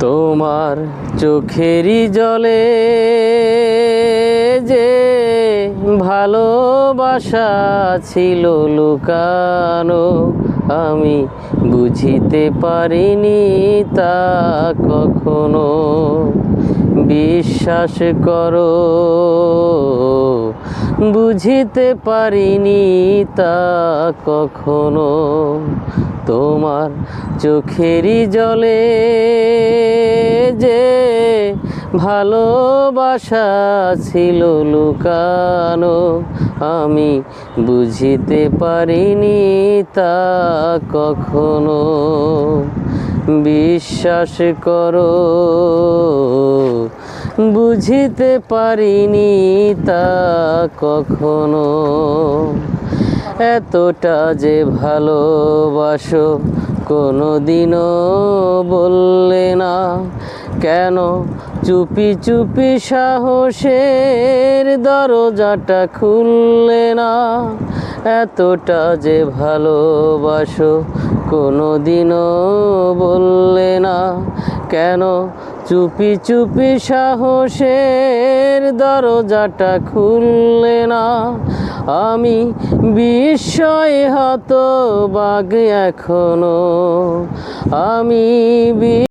তোমার চোখেরই জলে যে ভালোবাসা ছিল লুকানো আমি বুঝিতে পারিনি তা কখনো। বিশ্বাস করো বুঝিতে পারিনি তা কখনো। তোমার চোখেরই জলে যে ভালোবাসা ছিল লুকানো, আমি বুঝিতে পারিনি তা কখনো। বিশ্বাস করো বুঝিতে পারিনি তা কখনো। এতটা যে ভালোবাসো কোনো দিনও বললে না। কেন? চুপি চুপি সাহসের দরজাটা খুললে না। এতটা যে ভালোবাসো কোনো দিনও বললে না। কেন? চুপি চুপি সাহসের দরজাটা খুললে না। আমি বিস্ময় হত বাঘ এখনও। আমি